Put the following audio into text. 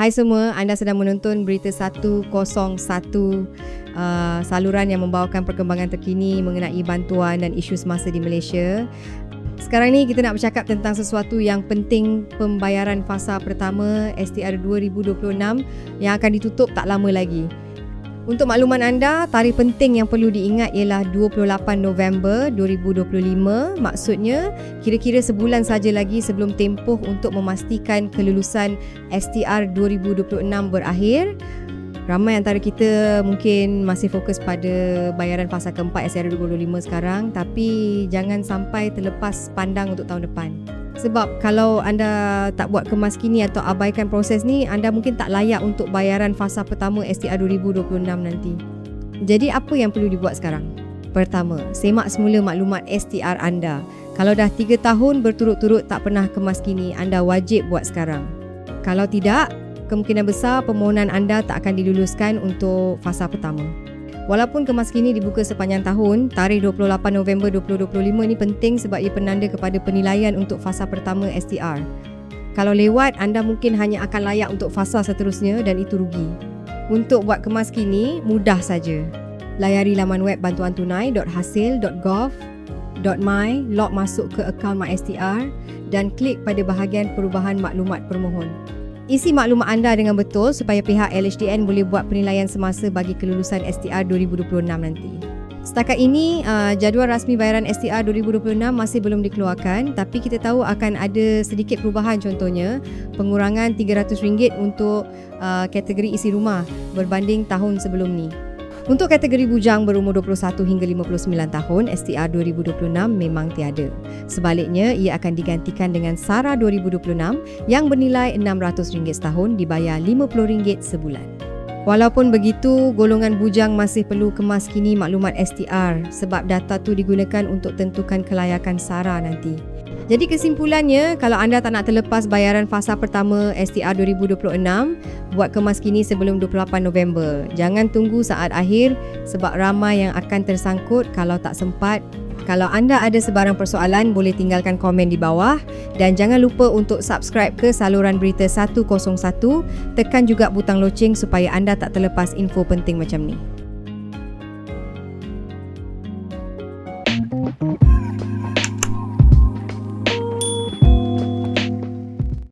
Hai semua, anda sedang menonton Berita 101 uh, saluran yang membawakan perkembangan terkini mengenai bantuan dan isu semasa di Malaysia. Sekarang ni kita nak bercakap tentang sesuatu yang penting pembayaran fasa pertama STR 2026 yang akan ditutup tak lama lagi. Untuk makluman anda, tarikh penting yang perlu diingat ialah 28 November 2025. Maksudnya, kira-kira sebulan saja lagi sebelum tempoh untuk memastikan kelulusan STR 2026 berakhir. Ramai antara kita mungkin masih fokus pada bayaran fasa keempat STR 2025 sekarang tapi jangan sampai terlepas pandang untuk tahun depan. Sebab kalau anda tak buat kemas kini atau abaikan proses ni, anda mungkin tak layak untuk bayaran fasa pertama STR 2026 nanti. Jadi apa yang perlu dibuat sekarang? Pertama, semak semula maklumat STR anda. Kalau dah 3 tahun berturut-turut tak pernah kemas kini, anda wajib buat sekarang. Kalau tidak, kemungkinan besar permohonan anda tak akan diluluskan untuk fasa pertama. Walaupun kemas kini dibuka sepanjang tahun, tarikh 28 November 2025 ini penting sebab ia penanda kepada penilaian untuk fasa pertama STR. Kalau lewat, anda mungkin hanya akan layak untuk fasa seterusnya dan itu rugi. Untuk buat kemas kini, mudah saja. Layari laman web bantuantunai.hasil.gov.my, log masuk ke akaun MySTR dan klik pada bahagian perubahan maklumat permohon. Isi maklumat anda dengan betul supaya pihak LHDN boleh buat penilaian semasa bagi kelulusan STR 2026 nanti. Setakat ini, uh, jadual rasmi bayaran STR 2026 masih belum dikeluarkan tapi kita tahu akan ada sedikit perubahan contohnya pengurangan RM300 untuk uh, kategori isi rumah berbanding tahun sebelum ni. Untuk kategori bujang berumur 21 hingga 59 tahun, STR 2026 memang tiada. Sebaliknya, ia akan digantikan dengan SARA 2026 yang bernilai RM600 setahun dibayar RM50 sebulan. Walaupun begitu, golongan bujang masih perlu kemas kini maklumat STR sebab data tu digunakan untuk tentukan kelayakan SARA nanti. Jadi kesimpulannya, kalau anda tak nak terlepas bayaran fasa pertama STR 2026, buat kemas kini sebelum 28 November. Jangan tunggu saat akhir sebab ramai yang akan tersangkut kalau tak sempat. Kalau anda ada sebarang persoalan, boleh tinggalkan komen di bawah dan jangan lupa untuk subscribe ke saluran berita 101. Tekan juga butang loceng supaya anda tak terlepas info penting macam ni.